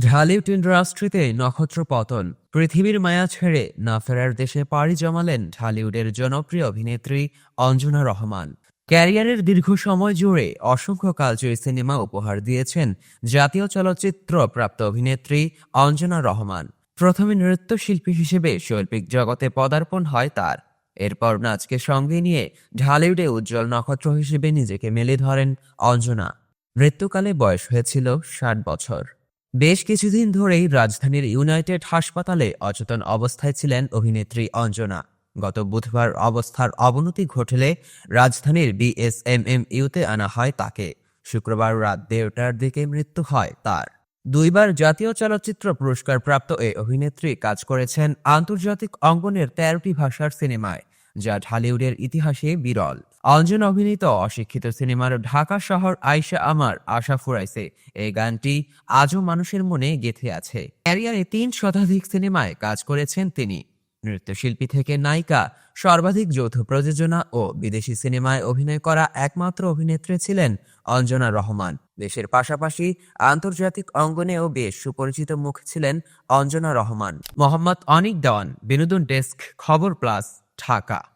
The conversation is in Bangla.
ঢালিউড ইন্ডাস্ট্রিতে নক্ষত্র পতন। পৃথিবীর মায়া ছেড়ে না ফেরার দেশে পাড়ি জমালেন ঢালিউডের জনপ্রিয় অভিনেত্রী অঞ্জনা রহমান। ক্যারিয়ারের দীর্ঘ সময় জুড়ে অসংখ্য কালজয়ী সিনেমা উপহার দিয়েছেন জাতীয় চলচ্চিত্র প্রাপ্ত অভিনেত্রী অঞ্জনা রহমান। প্রথমে নৃত্যশিল্পী হিসেবে শৈল্পিক জগতে পদার্পণ হয় তার। এরপর নাচকে সঙ্গে নিয়ে ঢালিউডে উজ্জ্বল নক্ষত্র হিসেবে নিজেকে মেলে ধরেন অঞ্জনা। মৃত্যুকালে বয়স হয়েছিল ষাট বছর। বেশ কিছুদিন ধরেই রাজধানীর ইউনাইটেড হাসপাতালে অচেতন অবস্থায় ছিলেন অভিনেত্রী অঞ্জনা। গত বুধবার অবস্থার অবনতি ঘটলে রাজধানীর বিএসএমএম ইউতে আনা হয় তাকে। শুক্রবার রাত দেড়টার দিকে মৃত্যু হয় তার। দুইবার জাতীয় চলচ্চিত্র পুরস্কার প্রাপ্ত এই অভিনেত্রী কাজ করেছেন আন্তর্জাতিক অঙ্গনের তেরোটি ভাষার সিনেমায়, যা ঢালিউডের ইতিহাসে বিরল। অঞ্জন অভিনীত অশিক্ষিত সিনেমার ঢাকা শহর আয়শা আমার আশা ফুরাইছে। এই গানটি আজও মানুষের মনে গেঁথে আছে। ক্যারিয়ারে তিন শতাধিক সিনেমায় কাজ করেছেন তিনি। নৃত্যশিল্পী থেকে নায়িকা, সর্বাধিক যৌথ প্রযোজনা ও বিদেশি সিনেমায় অভিনয় করা একমাত্র অভিনেত্রী ছিলেন অঞ্জনা রহমান। দেশের পাশাপাশি আন্তর্জাতিক অঙ্গনেও বেশ সুপরিচিত মুখ ছিলেন অঞ্জনা রহমান। মোহাম্মদ অনিক দেওয়ান, বিনোদন ডেস্ক, খবর প্লাস, ঢাকা।